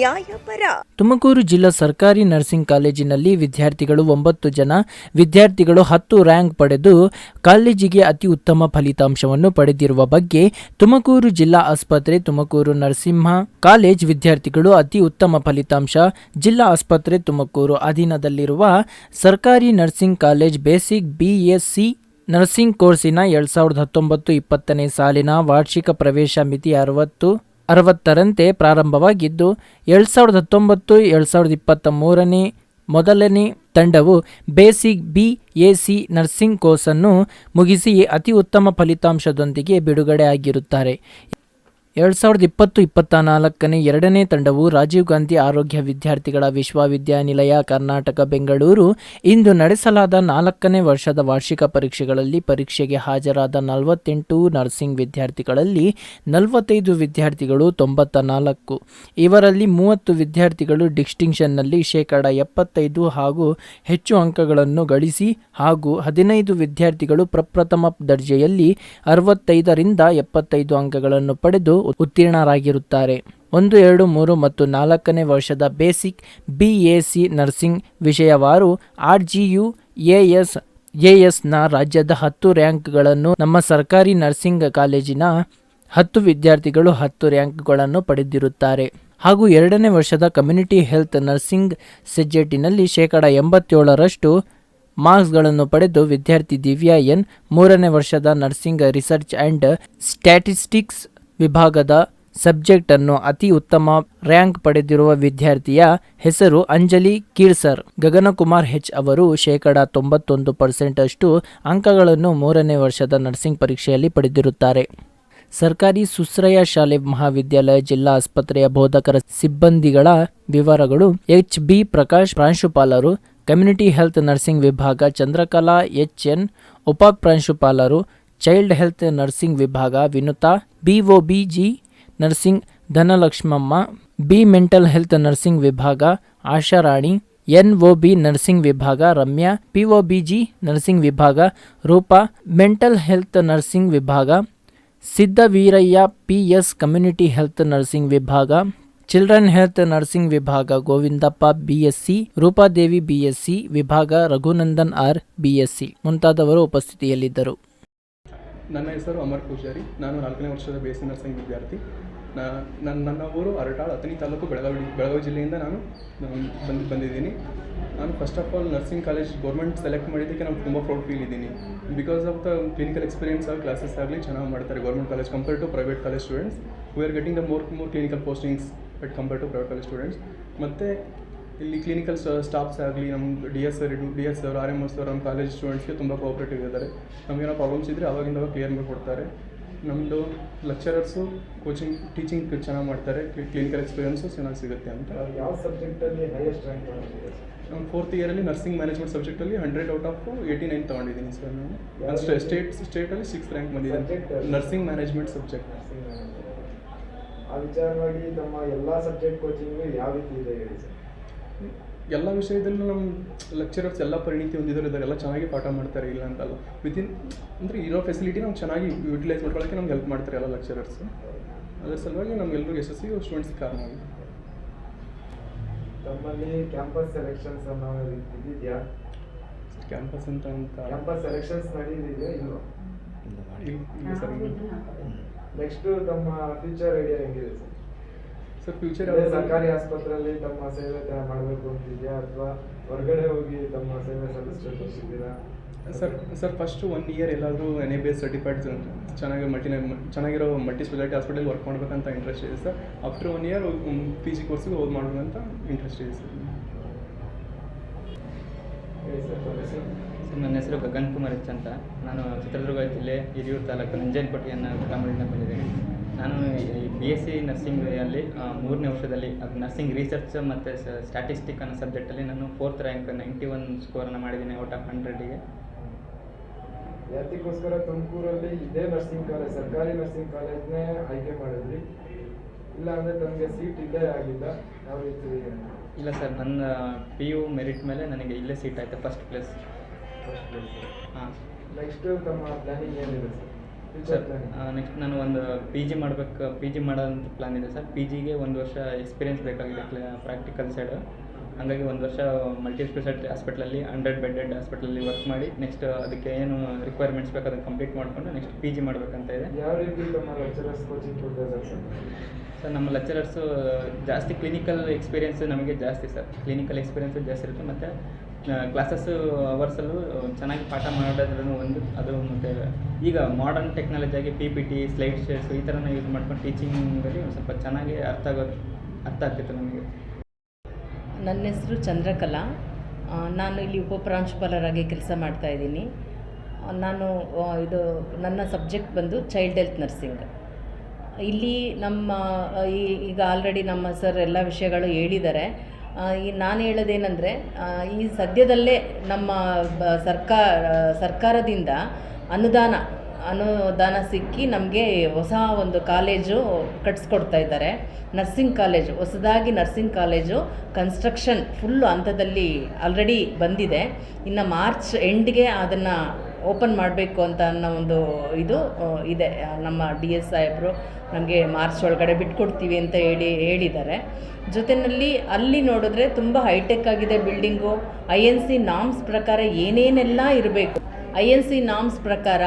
ನ್ಯಾಯಪರ. ತುಮಕೂರು ಜಿಲ್ಲಾ ಸರ್ಕಾರಿ ನರ್ಸಿಂಗ್ ಕಾಲೇಜಿನಲ್ಲಿ ವಿದ್ಯಾರ್ಥಿಗಳು ಒಂಬತ್ತು ಜನ, ವಿದ್ಯಾರ್ಥಿಗಳು ಹತ್ತು ರ್ಯಾಂಕ್ ಪಡೆದು ಕಾಲೇಜಿಗೆ ಅತಿ ಉತ್ತಮ ಫಲಿತಾಂಶವನ್ನು ಪಡೆದಿರುವ ಬಗ್ಗೆ ತುಮಕೂರು ಜಿಲ್ಲಾ ಆಸ್ಪತ್ರೆ, ತುಮಕೂರು ನರಸಿಂಹ ಕಾಲೇಜ್ ವಿದ್ಯಾರ್ಥಿಗಳು ಅತಿ ಉತ್ತಮ ಫಲಿತಾಂಶ, ಜಿಲ್ಲಾ ಆಸ್ಪತ್ರೆ, ತುಮಕೂರು ಅಧೀನದಲ್ಲಿರುವ ಸರ್ಕಾರಿ nursing college basic BSc nursing ಕೋರ್ಸಿನ ಎರಡ್ ಸಾವಿರದ ಹತ್ತೊಂಬತ್ತು ಇಪ್ಪತ್ತನೇ ಸಾಲಿನ ವಾರ್ಷಿಕ ಪ್ರವೇಶ ಮಿತಿ ಅರವತ್ತು. ಅರವತ್ತರಂತೆ ಪ್ರಾರಂಭವಾಗಿದ್ದು, ಎರಡು ಸಾವಿರದ ಹತ್ತೊಂಬತ್ತು, ಎರಡು ಸಾವಿರದ ಇಪ್ಪತ್ತ ಮೂರನೇ ಮೊದಲನೇ ತಂಡವು basic B, A, C nursing ಕೋರ್ಸನ್ನು ಮುಗಿಸಿ ಅತಿ ಉತ್ತಮ ಫಲಿತಾಂಶದೊಂದಿಗೆ ಬಿಡುಗಡೆ ಆಗಿರುತ್ತಾರೆ ಎರಡು ಸಾವಿರದ ಇಪ್ಪತ್ತು ಇಪ್ಪತ್ತ ನಾಲ್ಕನೇ ಎರಡನೇ ತಂಡವು ರಾಜೀವ್ ಗಾಂಧಿ ಆರೋಗ್ಯ ವಿದ್ಯಾರ್ಥಿಗಳ ವಿಶ್ವವಿದ್ಯಾನಿಲಯ, ಕರ್ನಾಟಕ, ಬೆಂಗಳೂರು ಇಂದು ನಡೆಸಲಾದ ನಾಲ್ಕನೇ ವರ್ಷದ ವಾರ್ಷಿಕ ಪರೀಕ್ಷೆಗಳಲ್ಲಿ ಪರೀಕ್ಷೆಗೆ ಹಾಜರಾದ ನಲವತ್ತೆಂಟು ನರ್ಸಿಂಗ್ ವಿದ್ಯಾರ್ಥಿಗಳಲ್ಲಿ ನಲವತ್ತೈದು ವಿದ್ಯಾರ್ಥಿಗಳು ತೊಂಬತ್ತ ನಾಲ್ಕು ಇವರಲ್ಲಿ ಮೂವತ್ತು ವಿದ್ಯಾರ್ಥಿಗಳು ಡಿಸ್ಟಿಂಕ್ಷನ್ನಲ್ಲಿ ಶೇಕಡ ಎಪ್ಪತ್ತೈದು ಹಾಗೂ ಹೆಚ್ಚು ಅಂಕಗಳನ್ನು ಗಳಿಸಿ ಹಾಗೂ ಹದಿನೈದು ವಿದ್ಯಾರ್ಥಿಗಳು ಪ್ರಪ್ರಥಮ ದರ್ಜೆಯಲ್ಲಿ ಅರವತ್ತೈದರಿಂದ ಎಪ್ಪತ್ತೈದು ಅಂಕಗಳನ್ನು ಪಡೆದು ಉತ್ತೀರ್ಣರಾಗಿರುತ್ತಾರೆ. ಒಂದು, ಎರಡು, ಮೂರು ಮತ್ತು ನಾಲ್ಕನೇ ವರ್ಷದ basic B A C nursing ವಿಷಯವಾರು R G U, A S, A ಎಸ್ನ ರಾಜ್ಯದ ಹತ್ತು ರ್ಯಾಂಕ್ಗಳನ್ನು ನಮ್ಮ ಸರ್ಕಾರಿ ನರ್ಸಿಂಗ್ ಕಾಲೇಜಿನ ಹತ್ತು ವಿದ್ಯಾರ್ಥಿಗಳು ಹತ್ತು ರ್ಯಾಂಕ್ಗಳನ್ನು ಪಡೆದಿರುತ್ತಾರೆ. ಹಾಗೂ ಎರಡನೇ ವರ್ಷದ ಕಮ್ಯುನಿಟಿ ಹೆಲ್ತ್ ನರ್ಸಿಂಗ್ ಸೆಜೆಟಿನಲ್ಲಿ ಶೇಕಡ ಎಂಬತ್ತೇಳರಷ್ಟು ಮಾರ್ಕ್ಸ್ಗಳನ್ನು ಪಡೆದು ವಿದ್ಯಾರ್ಥಿ ದಿವ್ಯಾ ಎನ್ ಮೂರನೇ ವರ್ಷದ ನರ್ಸಿಂಗ್ ರಿಸರ್ಚ್ ಆ್ಯಂಡ್ ಸ್ಟ್ಯಾಟಿಸ್ಟಿಕ್ಸ್ ವಿಭಾಗದ ಸಬ್ಜೆಕ್ಟ್ ಅನ್ನು ಅತಿ ಉತ್ತಮ ರ್ಯಾಂಕ್ ಪಡೆದಿರುವ ವಿದ್ಯಾರ್ಥಿಯ ಹೆಸರು ಅಂಜಲಿ ಕೀರ್ಸರ್. ಗಗನಕುಮಾರ್ ಹೆಚ್ ಅವರು ಶೇಕಡ ತೊಂಬತ್ತೊಂದು ಪರ್ಸೆಂಟ್ ಅಷ್ಟು ಅಂಕಗಳನ್ನು ಮೂರನೇ ವರ್ಷದ ನರ್ಸಿಂಗ್ ಪರೀಕ್ಷೆಯಲ್ಲಿ ಪಡೆದಿರುತ್ತಾರೆ. ಸರ್ಕಾರಿ ಸುಶ್ರಯ ಶಾಲೆ ಮಹಾವಿದ್ಯಾಲಯ ಜಿಲ್ಲಾ ಆಸ್ಪತ್ರೆಯ ಬೋಧಕರ ಸಿಬ್ಬಂದಿಗಳ ವಿವರಗಳು ಎಚ್ ಬಿ ಪ್ರಕಾಶ್ ಪ್ರಾಂಶುಪಾಲರು, ಕಮ್ಯುನಿಟಿ ಹೆಲ್ತ್ ನರ್ಸಿಂಗ್ ವಿಭಾಗ ಚಂದ್ರಕಲಾ ಎಚ್ ಎನ್ ಉಪ ಪ್ರಾಂಶುಪಾಲರು ಚೈಲ್ಡ್ ಹೆಲ್ತ್ ನರ್ಸಿಂಗ್ ವಿಭಾಗ Vinutha B OBG nursing Dhanalakshmamma B mental health nursing ವಿಭಾಗ ಆಶಾರಾಣಿ ಬಿ ನರ್ಸಿಂಗ್ ವಿಭಾಗ ರಮ್ಯಾ ಪಿಒಬಿಜಿ ನರ್ಸಿಂಗ್ ವಿಭಾಗ ರೂಪಾ, ಮೆಂಟಲ್ ಹೆಲ್ತ್ ನರ್ಸಿಂಗ್ ವಿಭಾಗ Siddaveeraiah PS community health nursing ವಿಭಾಗ ಚಿಲ್ಡ್ರನ್ ಹೆಲ್ತ್ ನರ್ಸಿಂಗ್ ವಿಭಾಗ ಗೋವಿಂದಪ್ಪ ಬಿಎಸ್ಸಿ ರೂಪಾದೇವಿ ಬಿಎಸ್ಸಿ ವಿಭಾಗ ರಘುನಂದನ್ ಆರ್ ಬಿಎಸ್ಸಿ ಮುಂತಾದವರು ಉಪಸ್ಥಿತಿಯಲ್ಲಿದ್ದರು. ನನ್ನ ಹೆಸರು ಅಮರ್ ಪೂಜಾರಿ. ನಾನು ನಾಲ್ಕನೇ ವರ್ಷದ ಬಿ ಎಸ್ ಸಿ ನರ್ಸಿಂಗ್ ವಿದ್ಯಾರ್ಥಿ. ನನ್ನ ನನ್ನ ಊರು ಅರಟಾಳ್ ಹತ್ತನೇ ತಾಲೂಕು ಬೆಳಗಾವಿ ಬೆಳಗಾವಿ ಜಿಲ್ಲೆಯಿಂದ ನಾನು ಬಂದು, ಬಂದಿದ್ದೀನಿ. ನಾನು first of all nursing college government select ಮಾಡಿದ್ದಕ್ಕೆ ನಾನು ತುಂಬ ಪ್ರೌಡ್ ಫೀಲ್ ಇದ್ದೀನಿ. Because of the clinical experience ಆಗಿ ಕ್ಲಾಸಸ್ ಆಗಲಿ ಚೆನ್ನಾಗಿ ಮಾಡ್ತಾರೆ government college compare to private college students we are getting the more more clinical postings but compare to private college students ಮತ್ತು ಇಲ್ಲಿ ಕ್ಲಿನಿಕಲ್ ಸ್ಟಾಫ್ಸ್ ಆಗಲಿ ನಮ್ಮ D S sir D S sir R M S sir ನಮ್ಮ college ಸ್ಟೂಡೆಂಟ್ಸ್ಗೆ ತುಂಬ cooperative ಇದ್ದಾರೆ. ನಮಗೇನೋ problems ಇದ್ದರೆ ಅವಾಗಿಂದ ಅವಾಗ ಕ್ಲಿಯರ್ ಮಾಡಿಕೊಡ್ತಾರೆ ನಮ್ಮದು ಲೆಕ್ಚರರ್ಸು ಕೋಚಿಂಗ್ ಟೀಚಿಂಗ್ ಚೆನ್ನಾಗಿ ಮಾಡ್ತಾರೆ. ಕ್ಲಿನಿಕಲ್ ಎಕ್ಸ್ಪೀರಿಯನ್ಸು ಚೆನ್ನಾಗಿ ಸಿಗುತ್ತೆ ಅಂತ. ಯಾವ ಸಬ್ಜೆಕ್ಟಲ್ಲಿ ಹೈಯೆಸ್ಟ್ ರ್ಯಾಂಕ್ ನಾನು ಫೋರ್ತ್ ಇಯರಲ್ಲಿ nursing management ಸಬ್ಜೆಕ್ಟಲ್ಲಿ hundred out of eighty nine ತೊಗೊಂಡಿದ್ದೀನಿ ಸರ್ ನಾನು. ನಾನು ಸ್ಟೇ ಸ್ಟೇಟ್ ಸ್ಟೇಟಲ್ಲಿ ಸಿಕ್ಸ್ ರ್ಯಾಂಕ್ ಬಂದಿದ್ದೀನಿ? ನರ್ಸಿಂಗ್ ಮ್ಯಾನೇಜ್ಮೆಂಟ್ ಸಬ್ಜೆಕ್ಟ್ ಆ ವಿಚಾರವಾಗಿ ತಮ್ಮ ಎಲ್ಲ ಸಬ್ಜೆಕ್ಟ್ ಕೋಚಿಂಗ್ ಯಾವ ರೀತಿ ಇದೆ ಹೇಳಿ ಸರ್ ಎಲ್ಲ ವಿಷಯದಲ್ಲೂ ನಮ್ಮ ಲೆಕ್ಚರರ್ಸ್ ಎಲ್ಲ ಪರಿಣಿತಿ ಹೊಂದಿದ್ದಾರೆ ಇದ್ದಾರೆ. ಎಲ್ಲ ಚೆನ್ನಾಗಿ ಪಾಠ ಮಾಡ್ತಾರೆ ಇಲ್ಲ ಅಂತಲ್ಲ. ವಿತಿನ್ ಅಂದರೆ ಇರೋ ಫೆಸಿಲಿಟಿ ನಾವು ಚೆನ್ನಾಗಿ ಯುಟಿಲೈಸ್ ಮಾಡ್ಕೊಳ್ಳೋಕ್ಕೆ ನಮ್ಗೆ ಹೆಲ್ಪ್ ಮಾಡ್ತಾರೆ ಎಲ್ಲ ಲೆಕ್ಚರರ್ಸ್ ಅದರ ಸಲುವಾಗಿ ನಮ್ಗೆಲ್ಲರೂ ಯಶಸ್ವಿ ಸ್ಟೂಡೆಂಟ್ಸ್ ಕಾರಣ ಆಗಿದೆ ತಮ್ಮಲ್ಲಿ ಕ್ಯಾಂಪಸ್ ಸೆಲೆಕ್ಷನ್ಸ್ ಅನ್ನೋ ಇದೆಯಾ? ಕ್ಯಾಂಪಸ್ ಅಂತ ಅಂತ. ಕ್ಯಾಂಪಸ್ ಸೆಲೆಕ್ಷನ್ಸ್ ನಡೆಯಲಿದೆಯಾ ಇಲ್ಲೋ ಇಲ್ಲ- ಇಲ್ಲ. ಸರ್ ನೆಕ್ಸ್ಟ್ ತಮ್ಮ ಫ್ಯೂಚರ್ ಐಡಿಯಾ ಹೆಂಗಿದೆ ಸರ್? ಸರ್ ಫ್ಯೂಚರ್ ಅದೇ ಸರ್ಕಾರಿ ಆಸ್ಪತ್ರೆಯಲ್ಲಿ ತಮ್ಮ ಸೇವೆ ಮಾಡಬೇಕು ಅಂತಿದೆಯಾ? ಅಥವಾ ಹೊರಗಡೆ ಹೋಗಿ ತಮ್ಮ ಸೇವೆ ಸಲ್ಲಿಸ್ಬೇಕಂತಿದ್ದೀರಾ sir sir first one year ಎಲ್ಲಾದರೂ N A B S certified ಚೆನ್ನಾಗಿ ಮಲ್ಟಿ ಚೆನ್ನಾಗಿರೋ ಮಲ್ಟಿ ಸ್ಪೆಷಾಲಿಟಿ ಹಾಸ್ಪಿಟಲ್ ವರ್ಕ್ ಮಾಡಬೇಕಂತ ಇಂಟ್ರೆಸ್ಟ್ ಇದೆ sir. After one year P G ಕೋರ್ಸಿಗೆ ಹೋಗಿ ಮಾಡಬೇಕಂತ ಇಂಟ್ರೆಸ್ಟ್ ಇದೆ ಸರ್. ಸರ್ ನನ್ನ ಹೆಸರು ಗಗನ್ ಕುಮಾರ್ ಅಂತ ನಾನು ಚಿತ್ರದುರ್ಗ ಜಿಲ್ಲೆ ಹಿರಿಯೂರು ತಾಲೂಕು ನಂಜನಪಟ್ಟಿ ಅನ್ನೋ ಗ್ರಾಮದಿಂದ ಬಂದಿದ್ದೇನೆ. ನಾನು ಬಿ ಎಸ್ ಸಿ ನರ್ಸಿಂಗಲ್ಲಿ ಮೂರನೇ ವರ್ಷದಲ್ಲಿ ಅದು ನರ್ಸಿಂಗ್ ರಿಸರ್ಚ್ ಮತ್ತು ಸ್ಟ್ಯಾಟಿಸ್ಟಿಕ್ ಅನ್ನೋ ಸಬ್ಜೆಕ್ಟಲ್ಲಿ ನಾನು ಫೋರ್ತ್ ರ್ಯಾಂಕ್ ನೈಂಟಿ ಒನ್ ಸ್ಕೋರನ್ನು ಮಾಡಿದ್ದೀನಿ ಔಟ್ ಆಫ್ ಹಂಡ್ರೆಡಿಗೆ ಯಾತಿಗೋಸ್ಕರ ತುಮಕೂರಲ್ಲಿ ಇದೇ ನರ್ಸಿಂಗ್ ಕಾಲೇಜ್ ಸರ್ಕಾರಿ ನರ್ಸಿಂಗ್ ಕಾಲೇಜ್ನೇ ಆಯ್ಕೆ ಮಾಡಿದ್ರಿ? ಇಲ್ಲ ಅಂದರೆ ತಮಗೆ ಸೀಟ್ ಇಲ್ಲೇ ಆಗಿಲ್ಲ ಯಾವ ರೀತಿ ಇಲ್ಲ ಸರ್ ನನ್ನ ಪಿ ಯು ಮೆರಿಟ್ ಮೇಲೆ ನನಗೆ ಇಲ್ಲೇ ಸೀಟ್ ಆಯಿತು ಫಸ್ಟ್ ಪ್ಲೇಸ್ ಹಾಂ. ನೆಕ್ಸ್ಟ್ ತಮ್ಮ ಪ್ಲಾನಿಂಗ್ ಏನಿದೆ ಸರ್ ಪ್ಲಾನಿಂಗ್ ನೆಕ್ಸ್ಟ್ ನಾನು ಒಂದು ಪಿ ಜಿ ಮಾಡಬೇಕು ಪಿ ಜಿ ಮಾಡೋಂಥ ಪ್ಲಾನ್ ಇದೆ ಸರ್ ಪಿ ಜಿಗೆ ಒಂದು ವರ್ಷ ಎಕ್ಸ್ಪೀರಿಯನ್ಸ್ ಬೇಕಾಗಿದೆ ಪ್ರಾಕ್ಟಿಕಲ್ ಸೈಡು ಹಾಗಾಗಿ ಒಂದು ವರ್ಷ ಮಲ್ಟಿ ಸ್ಪೆಷಾಲಿಟಿ ಹಾಸ್ಪಿಟ್ಲಲ್ಲಿ ಹಂಡ್ರೆಡ್ ಬೆಡ್ಡೆಡ್ ಹಾಸ್ಪಿಟ್ಲಲ್ಲಿ ವರ್ಕ್ ಮಾಡಿ ನೆಕ್ಸ್ಟ್ ಅದಕ್ಕೆ ಏನು ರಿಕ್ವೈರ್ಮೆಂಟ್ಸ್ ಬೇಕು ಅದನ್ನು ಕಂಪ್ಲೀಟ್ ಮಾಡಿಕೊಂಡು ನೆಕ್ಸ್ಟ್ ಪಿ ಜಿ ಮಾಡಬೇಕಂತ ಇದೆ. ಯಾವ ರೀತಿ ತಮ್ಮ ಲೆಕ್ಚರರ್ಸ್ ಕೋಚಿಂಗ್ ಸರ್ ಸರ್ ನಮ್ಮ ಲೆಕ್ಚರರ್ಸು ಜಾಸ್ತಿ ಕ್ಲಿನಿಕಲ್ ಎಕ್ಸ್ಪೀರಿಯನ್ಸ್ ನಮಗೆ ಜಾಸ್ತಿ ಸರ್ ಕ್ಲಿನಿಕಲ್ ಎಕ್ಸ್ಪೀರಿಯನ್ಸು ಜಾಸ್ತಿ ಇರುತ್ತೆ. ಮತ್ತು ಕ್ಲಾಸಸ್ಸು ಅವರ್ಸಲ್ಲೂ ಚೆನ್ನಾಗಿ ಪಾಠ ಮಾಡೋದ್ರೂ ಒಂದು, ಅದು ಮತ್ತು ಈಗ modern ಟೆಕ್ನಾಲಜಿಯಾಗಿ P P T slide shares ಈ ಥರನ ಯೂಸ್ ಮಾಡ್ಕೊಂಡು ಟೀಚಿಂಗಲ್ಲಿ ಒಂದು ಸ್ವಲ್ಪ ಚೆನ್ನಾಗಿ ಅರ್ಥ ಆಗೋದು ಅರ್ಥ ಆಗ್ತಿತ್ತು ನಮಗೆ. ನನ್ನ ಹೆಸರು ಚಂದ್ರಕಲಾ. ನಾನು ಇಲ್ಲಿ ಉಪಪ್ರಾಂಶುಪಾಲರಾಗಿ ಕೆಲಸ ಮಾಡ್ತಾ ಇದ್ದೀನಿ. ನಾನು ಇದು ನನ್ನ ಸಬ್ಜೆಕ್ಟ್ ಬಂದು ಚೈಲ್ಡ್ ಹೆಲ್ತ್ ನರ್ಸಿಂಗ್ ಇಲ್ಲಿ ನಮ್ಮ ಈಗ ಆಲ್ರೆಡಿ ನಮ್ಮ ಸರ್ ಎಲ್ಲ ವಿಷಯಗಳು ಹೇಳಿದ್ದಾರೆ. ಈ ನಾನು ಹೇಳೋದೇನೆಂದರೆ ಈ ಸದ್ಯದಲ್ಲೇ ನಮ್ಮ ಬ ಸರ್ಕಾರ ಸರ್ಕಾರದಿಂದ ಅನುದಾನ ಅನುದಾನ ಸಿಕ್ಕಿ ನಮಗೆ ಹೊಸ ಒಂದು ಕಾಲೇಜು ಕಟ್ಸ್ಕೊಡ್ತಾ ಇದ್ದಾರೆ. ನರ್ಸಿಂಗ್ ಕಾಲೇಜು, ಹೊಸದಾಗಿ ನರ್ಸಿಂಗ್ ಕಾಲೇಜು ಕನ್ಸ್ಟ್ರಕ್ಷನ್ ಫುಲ್ಲು ಹಂತದಲ್ಲಿ ಆಲ್ರೆಡಿ ಬಂದಿದೆ. ಇನ್ನು ಮಾರ್ಚ್ ಎಂಡ್ಗೆ ಅದನ್ನು ಓಪನ್ ಮಾಡಬೇಕು ಅಂತ ಅನ್ನೋ ಒಂದು ಇದು ಇದೆ. ನಮ್ಮ ಡಿ ಎಸ್ ಸಾಹೇಬರು ನಮಗೆ ಮಾರ್ಚ್ ಒಳಗಡೆ ಬಿಟ್ಕೊಡ್ತೀವಿ ಅಂತ ಹೇಳಿ, ಹೇಳಿದ್ದಾರೆ. ಜೊತೆಯಲ್ಲಿ ಅಲ್ಲಿ ನೋಡಿದ್ರೆ ತುಂಬ ಹೈಟೆಕ್ ಆಗಿದೆ building. I N C norms ಪ್ರಕಾರ ಏನೇನೆಲ್ಲ ಇರಬೇಕು, ಐ ಎನ್ ಸಿ ನಾಮ್ಸ್ ಪ್ರಕಾರ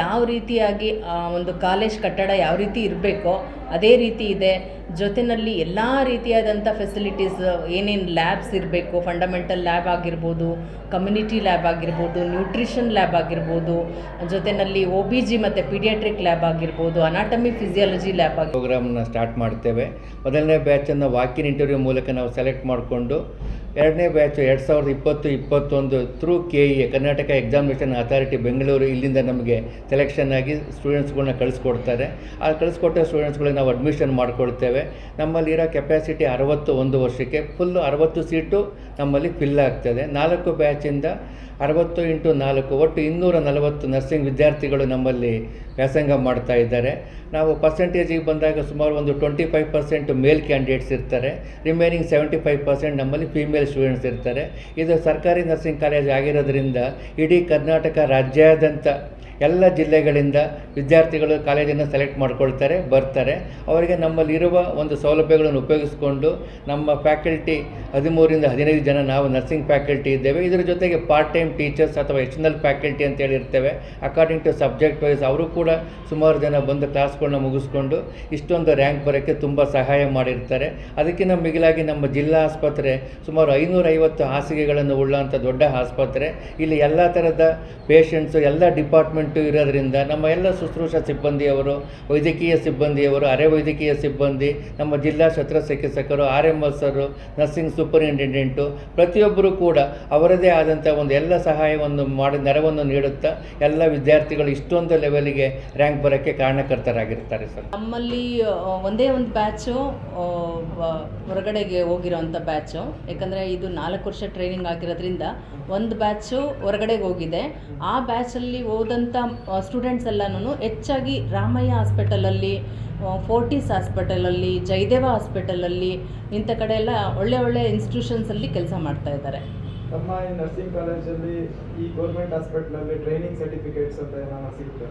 ಯಾವ ರೀತಿಯಾಗಿ ಒಂದು ಕಾಲೇಜ್ ಕಟ್ಟಡ ಯಾವ ರೀತಿ ಇರಬೇಕೋ ಅದೇ ರೀತಿ ಇದೆ. ಜೊತೆಯಲ್ಲಿ ಎಲ್ಲ ರೀತಿಯಾದಂಥ ಫೆಸಿಲಿಟೀಸ್ ಏನೇನು ಲ್ಯಾಬ್ಸ್ ಇರಬೇಕು ಫಂಡಮೆಂಟಲ್ ಲ್ಯಾಬ್ ಆಗಿರ್ಬೋದು ಕಮ್ಯುನಿಟಿ ಲ್ಯಾಬ್ ಆಗಿರ್ಬೋದು ನ್ಯೂಟ್ರಿಷನ್ ಲ್ಯಾಬ್ ಆಗಿರ್ಬೋದು ಜೊತೆಯಲ್ಲಿ ಒ ಬಿ ಜಿ ಮತ್ತು ಪೀಡಿಯಾಟ್ರಿಕ್ ಲ್ಯಾಬ್ ಆಗಿರ್ಬೋದು ಅನಾಟಮಿ ಫಿಸಿಯಾಲಜಿ ಲ್ಯಾಬ್ ಆಗಿ ಪ್ರೋಗ್ರಾಮ್ನ ಸ್ಟಾರ್ಟ್ ಮಾಡ್ತೇವೆ. ಮೊದಲನೇ ಬ್ಯಾಚನ್ನು ವಾಕಿನ್ ಇಂಟರ್ವ್ಯೂ ಮೂಲಕ ನಾವು ಸೆಲೆಕ್ಟ್ ಮಾಡಿಕೊಂಡು, ಎರಡನೇ ಬ್ಯಾಚ್ ಎರಡು ಸಾವಿರದ ಇಪ್ಪತ್ತು, ಇಪ್ಪತ್ತೊಂದು through K E Karnataka examination authority Bengaluru ಇಲ್ಲಿಂದ ನಮಗೆ ಸೆಲೆಕ್ಷನ್ ಆಗಿ ಸ್ಟೂಡೆಂಟ್ಸ್ಗಳನ್ನ ಕಳಿಸ್ಕೊಡ್ತಾರೆ. ಆ ಕಳಿಸ್ಕೊಟ್ಟ ಸ್ಟೂಡೆಂಟ್ಸ್ಗಳಿಗೆ ನಾವು ಅಡ್ಮಿಷನ್ ಮಾಡಿಕೊಳ್ತೇವೆ. ನಮ್ಮಲ್ಲಿರೋ ಕೆಪ್ಯಾಸಿಟಿ ಅರವತ್ತು ಒಂದು ವರ್ಷಕ್ಕೆ ಫುಲ್ಲು ಅರವತ್ತು ಸೀಟು ನಮ್ಮಲ್ಲಿ ಫಿಲ್ ಆಗ್ತದೆ. ನಾಲ್ಕು ಬ್ಯಾಚಿಂದ ಅರವತ್ತು ಇಂಟು ನಾಲ್ಕು, ಒಟ್ಟು ಇನ್ನೂರ ನಲವತ್ತು ನರ್ಸಿಂಗ್ ವಿದ್ಯಾರ್ಥಿಗಳು ನಮ್ಮಲ್ಲಿ ವ್ಯಾಸಂಗ ಮಾಡ್ತಾ ಇದ್ದಾರೆ. ನಾವು ಪರ್ಸೆಂಟೇಜಿಗೆ ಬಂದಾಗ ಸುಮಾರು ಒಂದು twenty five percent male candidates ಇರ್ತಾರೆ. ರಿಮೈನಿಂಗ್ ಸೆವೆಂಟಿ ಫೈವ್ ಪರ್ಸೆಂಟ್ ನಮ್ಮಲ್ಲಿ ಫೀಮೇಲ್ ಸ್ಟೂಡೆಂಟ್ಸ್ ಇರ್ತಾರೆ. ಇದು ಸರ್ಕಾರಿ ನರ್ಸಿಂಗ್ ಕಾಲೇಜ್ ಆಗಿರೋದ್ರಿಂದ ಇಡೀ ಕರ್ನಾಟಕ ರಾಜ್ಯಾದ್ಯಂತ ಎಲ್ಲ ಜಿಲ್ಲೆಗಳಿಂದ ವಿದ್ಯಾರ್ಥಿಗಳು ಕಾಲೇಜನ್ನು ಸೆಲೆಕ್ಟ್ ಮಾಡ್ಕೊಳ್ತಾರೆ, ಬರ್ತಾರೆ. ಅವರಿಗೆ ನಮ್ಮಲ್ಲಿರುವ ಒಂದು ಸೌಲಭ್ಯಗಳನ್ನು ಉಪಯೋಗಿಸ್ಕೊಂಡು ನಮ್ಮ ಫ್ಯಾಕಲ್ಟಿ ಹದಿಮೂರಿಂದ ಹದಿನೈದು ಜನ ನಾವು ನರ್ಸಿಂಗ್ ಫ್ಯಾಕಲ್ಟಿ ಇದ್ದೇವೆ. ಇದರ ಜೊತೆಗೆ ಪಾರ್ಟ್ ಟೈಮ್ ಟೀಚರ್ಸ್ ಅಥವಾ ಎಕ್ಸ್ಟರ್ನಲ್ ಫ್ಯಾಕಲ್ಟಿ ಅಂತ ಇರ್ತೇವೆ. ಅಕಾರ್ಡಿಂಗ್ ಟು ಸಬ್ಜೆಕ್ಟ್ ವೈಸ್ ಅವರು ಕೂಡ ಸುಮಾರು ಜನ ಬಂದು ಕ್ಲಾಸ್ಗಳನ್ನ ಮುಗಿಸ್ಕೊಂಡು ಇಷ್ಟೊಂದು ರ್ಯಾಂಕ್ ಬರೋಕ್ಕೆ ತುಂಬ ಸಹಾಯ ಮಾಡಿರ್ತಾರೆ. ಅದಕ್ಕಿಂತ ಮಿಗಿಲಾಗಿ ನಮ್ಮ ಜಿಲ್ಲಾ ಆಸ್ಪತ್ರೆ ಸುಮಾರು ಐನೂರೈವತ್ತು ಹಾಸಿಗೆಗಳನ್ನು ಉಳ್ಳಂಥ ದೊಡ್ಡ ಆಸ್ಪತ್ರೆ. ಇಲ್ಲಿ ಎಲ್ಲ ಥರದ ಪೇಷಂಟ್ಸು ಎಲ್ಲ ಡಿಪಾರ್ಟ್ಮೆಂಟು ಇರೋದ್ರಿಂದ ನಮ್ಮ ಎಲ್ಲ ಶುಶ್ರೂಷಾ ಸಿಬ್ಬಂದಿಯವರು, ವೈದ್ಯಕೀಯ ಸಿಬ್ಬಂದಿಯವರು, ಅರೆ ವೈದ್ಯಕೀಯ ಸಿಬ್ಬಂದಿ, ನಮ್ಮ ಜಿಲ್ಲಾ ಶಸ್ತ್ರಚಿಕಿತ್ಸಕರು ಆರ್ ಎಂ ಎಸ್ಸರು ನರ್ಸಿಂಗ್ ಸೂಪರಿಂಟೆಂಡೆಂಟು, ಪ್ರತಿಯೊಬ್ಬರೂ ಕೂಡ ಅವರದೇ ಆದಂಥ ಒಂದು ಎಲ್ಲ ಸಹಾಯವನ್ನು ಮಾಡಿ, ನೆರವನ್ನು ನೀಡುತ್ತಾ ಎಲ್ಲ ವಿದ್ಯಾರ್ಥಿಗಳು ಇಷ್ಟೊಂದು ಲೆವೆಲಿಗೆ ರ್ಯಾಂಕ್ ಬರೋಕ್ಕೆ ಕಾರಣಕರ್ತರಾಗಿರ್ತಾರೆ ಸರ್. ನಮ್ಮಲ್ಲಿ ಒಂದೇ ಒಂದು ಬ್ಯಾಚು ಹೊರಗಡೆಗೆ ಹೋಗಿರೋಂಥ ಬ್ಯಾಚು. ಯಾಕಂದರೆ ಇದು ನಾಲ್ಕು ವರ್ಷ ಟ್ರೈನಿಂಗ್ ಆಗಿರೋದ್ರಿಂದ ಒಂದು ಬ್ಯಾಚು ಹೊರಗಡೆಗೆ ಹೋಗಿದೆ. ಆ ಬ್ಯಾಚಲ್ಲಿ ಹೋದಂಥ ಸ್ಟೂಡೆಂಟ್ಸ್ ಎಲ್ಲನೂ ಹೆಚ್ಚಾಗಿ ರಾಮಯ್ಯ ಹಾಸ್ಪಿಟಲಲ್ಲಿ ಫೋರ್ಟಿಸ್ ಹಾಸ್ಪಿಟಲಲ್ಲಿ ಜಯದೇವ ಹಾಸ್ಪಿಟಲಲ್ಲಿ ಇಂಥ ಕಡೆ ಎಲ್ಲ ಒಳ್ಳೆ ಒಳ್ಳೆ ಇನ್ಸ್ಟಿಟ್ಯೂಷನ್ಸಲ್ಲಿ ಕೆಲಸ ಮಾಡ್ತಾ ಇದ್ದಾರೆ. ತಮ್ಮ ಈ ನರ್ಸಿಂಗ್ ಕಾಲೇಜಲ್ಲಿ ಈ ಗೌರ್ಮೆಂಟ್ ಹಾಸ್ಪಿಟ್ಲಲ್ಲಿ ಟ್ರೈನಿಂಗ್ ಸರ್ಟಿಫಿಕೇಟ್ಸ್ ಅಂತ ಏನಾದ್ರು ಸಿಗುತ್ತೆ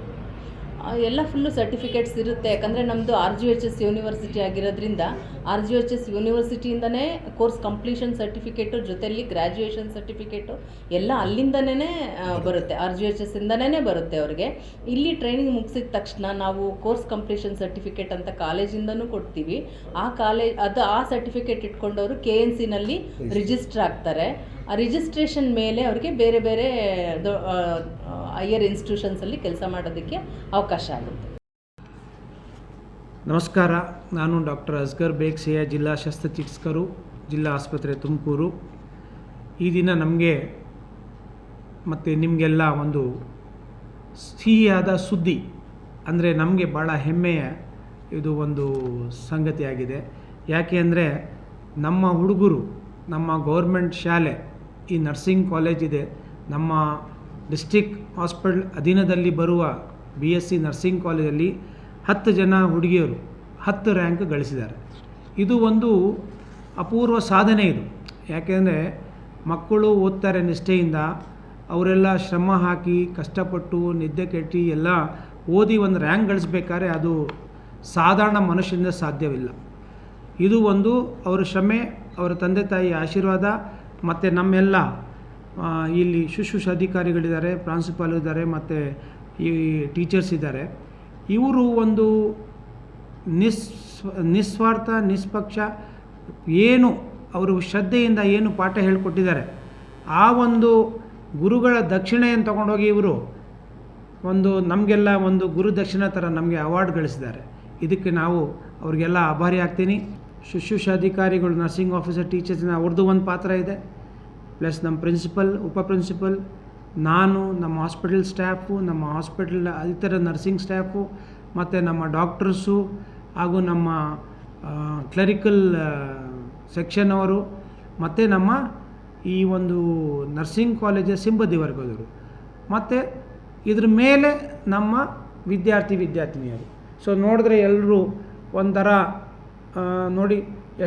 ಎಲ್ಲ ಫುಲ್ಲು ಸರ್ಟಿಫಿಕೇಟ್ಸ್ ಇರುತ್ತೆ. ಯಾಕಂದರೆ ನಮ್ಮದು R G H S university ಆಗಿರೋದ್ರಿಂದ ಆರ್ ಜಿ ಎಚ್ ಎಸ್ ಯೂನಿವರ್ಸಿಟಿಯಿಂದನೇ ಕೋರ್ಸ್ ಕಂಪ್ಲೀಷನ್ ಸರ್ಟಿಫಿಕೇಟು ಜೊತೆಯಲ್ಲಿ ಗ್ರ್ಯಾಜುಯೇಷನ್ ಸರ್ಟಿಫಿಕೇಟು ಎಲ್ಲ ಅಲ್ಲಿಂದನೇ ಬರುತ್ತೆ. ಆರ್ ಜಿ ಎಚ್ ಎಸ್ ಇಂದನೇ ಬರುತ್ತೆ ಅವ್ರಿಗೆ. ಇಲ್ಲಿ ಟ್ರೈನಿಂಗ್ ಮುಗಿಸಿದ ತಕ್ಷಣ ನಾವು ಕೋರ್ಸ್ ಕಂಪ್ಲೀಷನ್ ಸರ್ಟಿಫಿಕೇಟ್ ಅಂತ ಕಾಲೇಜಿಂದನೂ ಕೊಡ್ತೀವಿ. ಆ ಕಾಲೇಜ್ ಅದು ಆ ಸರ್ಟಿಫಿಕೇಟ್ ಇಟ್ಕೊಂಡವರು ಕೆ ಎನ್ ಸಿನಲ್ಲಿ ರಿಜಿಸ್ಟರ್ ಆಗ್ತಾರೆ. ಆ ರಿಜಿಸ್ಟ್ರೇಷನ್ ಮೇಲೆ ಅವರಿಗೆ ಬೇರೆ ಬೇರೆ ಹೈಯರ್ ಇನ್ಸ್ಟಿಟ್ಯೂಷನ್ಸಲ್ಲಿ ಕೆಲಸ ಮಾಡೋದಕ್ಕೆ ಅವಕಾಶ ಆಗುತ್ತೆ. ನಮಸ್ಕಾರ, ನಾನು ಡಾಕ್ಟರ್ ಅಸ್ಗರ್ ಬೇಗ್ ಸಿಯಾ ಜಿಲ್ಲಾ ಶಸ್ತ್ರಚಿಕಿತ್ಸಕರು, ಜಿಲ್ಲಾ ಆಸ್ಪತ್ರೆ ತುಮಕೂರು. ಈ ದಿನ ನಮಗೆ ಮತ್ತು ನಿಮಗೆಲ್ಲ ಒಂದು ಸಿಹಿಯಾದ ಸುದ್ದಿ, ಅಂದರೆ ನಮಗೆ ಭಾಳ ಹೆಮ್ಮೆಯ ಇದು ಒಂದು ಸಂಗತಿಯಾಗಿದೆ. ಯಾಕೆ ಅಂದರೆ ನಮ್ಮ ಹುಡುಗರು, ನಮ್ಮ ಗೌರ್ಮೆಂಟ್ ಶಾಲೆ, ಈ ನರ್ಸಿಂಗ್ ಕಾಲೇಜ್ ಇದೆ. ನಮ್ಮ ಡಿಸ್ಟಿಕ್ ಹಾಸ್ಪಿಟಲ್ ಅಧೀನದಲ್ಲಿ ಬರುವ ಬಿ ಎಸ್ ಸಿ ನರ್ಸಿಂಗ್ ಕಾಲೇಜಲ್ಲಿ ಹತ್ತು ಜನ ಹುಡುಗಿಯರು ಹತ್ತು ರ್ಯಾಂಕ್ ಗಳಿಸಿದ್ದಾರೆ. ಇದು ಒಂದು ಅಪೂರ್ವ ಸಾಧನೆ ಇದು. ಯಾಕೆಂದರೆ ಮಕ್ಕಳು ಓದ್ತಾರೆ ನಿಷ್ಠೆಯಿಂದ, ಅವರೆಲ್ಲ ಶ್ರಮ ಹಾಕಿ, ಕಷ್ಟಪಟ್ಟು, ನಿದ್ದೆ ಕೆಟ್ಟಿ ಎಲ್ಲ ಓದಿ ಒಂದು ರ್ಯಾಂಕ್ ಗಳಿಸ್ಬೇಕಾದ್ರೆ ಅದು ಸಾಧಾರಣ ಮನುಷ್ಯನಿಂದ ಸಾಧ್ಯವಿಲ್ಲ. ಇದು ಒಂದು ಅವರ ಶ್ರಮೆ, ಅವರ ತಂದೆ ತಾಯಿ ಆಶೀರ್ವಾದ, ಮತ್ತು ನಮ್ಮೆಲ್ಲ ಇಲ್ಲಿ ಶುಶ್ರೂಷ ಅಧಿಕಾರಿಗಳಿದ್ದಾರೆ, ಪ್ರಾಂಶುಪಾಲ್ ಇದ್ದಾರೆ, ಮತ್ತು ಈ ಟೀಚರ್ಸ್ ಇದ್ದಾರೆ. ಇವರು ಒಂದು ನಿಸ್, ನಿಸ್ವಾರ್ಥ, ನಿಷ್ಪಕ್ಷ, ಏನು ಅವರು ಶ್ರದ್ಧೆಯಿಂದ ಏನು ಪಾಠ ಹೇಳಿಕೊಟ್ಟಿದ್ದಾರೆ, ಆ ಒಂದು ಗುರುಗಳ ದಕ್ಷಿಣೆಯನ್ನು ತಗೊಂಡೋಗಿ ಇವರು ಒಂದು ನಮಗೆಲ್ಲ ಒಂದು ಗುರು ದಕ್ಷಿಣ ಥರ ನಮಗೆ ಅವಾರ್ಡ್ ಗಳಿಸಿದ್ದಾರೆ. ಇದಕ್ಕೆ ನಾವು ಅವರಿಗೆಲ್ಲ ಆಭಾರಿ ಆಗ್ತೀನಿ. ಶುಶ್ರೂಷ ಅಧಿಕಾರಿಗಳು ನರ್ಸಿಂಗ್ ಆಫೀಸರ್ ಟೀಚರ್ಸ್ನ ಅವ್ರದ್ದು ಒಂದು ಪಾತ್ರ ಇದೆ. ಪ್ಲಸ್ ನಮ್ಮ ಪ್ರಿನ್ಸಿಪಲ್, ಉಪ ಪ್ರಿನ್ಸಿಪಲ್, ನಾನು, ನಮ್ಮ ಹಾಸ್ಪಿಟಲ್ ಸ್ಟಾಫು, ನಮ್ಮ ಹಾಸ್ಪಿಟಲ್ ಇತರ ನರ್ಸಿಂಗ್ ಸ್ಟಾಫು, ಮತ್ತು ನಮ್ಮ ಡಾಕ್ಟರ್ಸು ಹಾಗೂ ನಮ್ಮ ಕ್ಲರಿಕಲ್ ಸೆಕ್ಷನ್ ಅವರು, ಮತ್ತು ನಮ್ಮ ಈ ಒಂದು ನರ್ಸಿಂಗ್ ಕಾಲೇಜಿನ ಸಿಂಬದಿ ವರ್ಗದವರು ಮತ್ತು ಇದ್ರ ಮೇಲೆ ನಮ್ಮ ವಿದ್ಯಾರ್ಥಿ ವಿದ್ಯಾರ್ಥಿನಿಯರು. ಸೊ ನೋಡಿದ್ರೆ ಎಲ್ಲರೂ ಒಂಥರ ನೋಡಿ,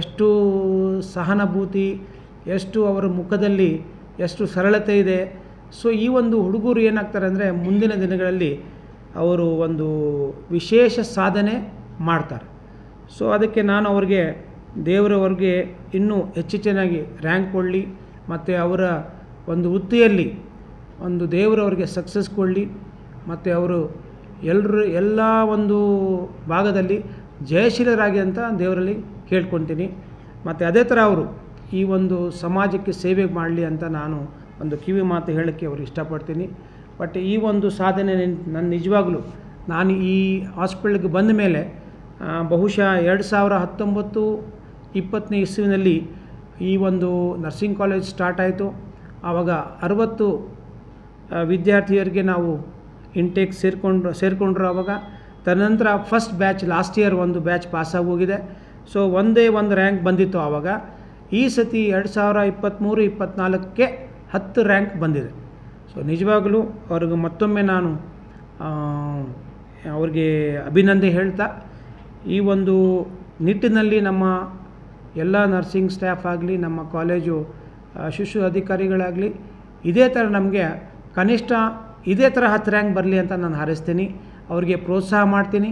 ಎಷ್ಟು ಸಹಾನುಭೂತಿ ಎಷ್ಟು ಅವರ ಮುಖದಲ್ಲಿ ಎಷ್ಟು ಸರಳತೆ ಇದೆ. ಸೊ ಈ ಒಂದು ಹುಡುಗರು ಏನಾಗ್ತಾರೆ ಅಂದರೆ ಮುಂದಿನ ದಿನಗಳಲ್ಲಿ ಅವರು ಒಂದು ವಿಶೇಷ ಸಾಧನೆ ಮಾಡ್ತಾರೆ. ಸೊ ಅದಕ್ಕೆ ನಾನು ಅವ್ರಿಗೆ ದೇವರವ್ರಿಗೆ ಇನ್ನೂ ಹೆಚ್ಚು ಚೆನ್ನಾಗಿ ರ್ಯಾಂಕ್ ಕೊಡಲಿ, ಮತ್ತು ಅವರ ಒಂದು ವೃತ್ತಿಯಲ್ಲಿ ಒಂದು ದೇವರವ್ರಿಗೆ ಸಕ್ಸಸ್ ಕೊಡಲಿ, ಮತ್ತು ಅವರು ಎಲ್ಲರೂ ಎಲ್ಲ ಒಂದು ಭಾಗದಲ್ಲಿ ಜಯಶೀಲರಾಗಿ ಅಂತ ದೇವರಲ್ಲಿ ಕೇಳ್ಕೊತೀನಿ. ಮತ್ತು ಅದೇ ಥರ ಅವರು ಈ ಒಂದು ಸಮಾಜಕ್ಕೆ ಸೇವೆ ಮಾಡಲಿ ಅಂತ ನಾನು ಒಂದು ಕಿವಿ ಮಾತು ಹೇಳೋಕ್ಕೆ ಅವ್ರಿಗೆ ಇಷ್ಟಪಡ್ತೀನಿ. ಬಟ್ ಈ ಒಂದು ಸಾಧನೆ ನನ್ನ ನಿಜವಾಗ್ಲೂ ನಾನು ಈ ಹಾಸ್ಪಿಟ್ಲಿಗೆ ಬಂದ ಮೇಲೆ ಬಹುಶಃ ಎರಡು ಸಾವಿರ ಹತ್ತೊಂಬತ್ತು ಇಪ್ಪತ್ತನೇ ಇಸ್ವಿನಲ್ಲಿ ಈ ಒಂದು ನರ್ಸಿಂಗ್ ಕಾಲೇಜ್ ಸ್ಟಾರ್ಟ್ ಆಯಿತು. ಆವಾಗ ಅರವತ್ತು ವಿದ್ಯಾರ್ಥಿಯರಿಗೆ ನಾವು ಇಂಟೇಕ್ ಸೇರಿಕೊಂಡು, ಸೇರಿಕೊಂಡ್ರು ಆವಾಗ. ತದನಂತರ ಫಸ್ಟ್ ಬ್ಯಾಚ್ ಲಾಸ್ಟ್ ಇಯರ್ ಒಂದು ಬ್ಯಾಚ್ ಪಾಸಾಗಿ ಹೋಗಿದೆ. ಸೊ ಒಂದೇ ಒಂದು ರ್ಯಾಂಕ್ ಬಂದಿತ್ತು ಆವಾಗ. ಈ ಸತಿ ಎರಡು ಸಾವಿರ ಇಪ್ಪತ್ತ್ಮೂರು, ಇಪ್ಪತ್ತ್ನಾಲ್ಕಕ್ಕೆ ಹತ್ತು ರ್ಯಾಂಕ್ ಬಂದಿದೆ. ಸೊ ನಿಜವಾಗಲೂ ಅವ್ರಿಗೆ ಮತ್ತೊಮ್ಮೆ ನಾನು ಅವ್ರಿಗೆ ಅಭಿನಂದನೆ ಹೇಳ್ತಾ, ಈ ಒಂದು ನಿಟ್ಟಿನಲ್ಲಿ ನಮ್ಮ ಎಲ್ಲ ನರ್ಸಿಂಗ್ ಸ್ಟಾಫ್ ಆಗಲಿ, ನಮ್ಮ ಕಾಲೇಜು ಶಿಶು ಅಧಿಕಾರಿಗಳಾಗಲಿ, ಇದೇ ಥರ ನಮಗೆ ಕನಿಷ್ಠ ಇದೇ ಥರ ಹತ್ತು ರ್ಯಾಂಕ್ ಬರಲಿ ಅಂತ ನಾನು ಹಾರೈಸ್ತೀನಿ. ಅವ್ರಿಗೆ ಪ್ರೋತ್ಸಾಹ ಮಾಡ್ತೀನಿ.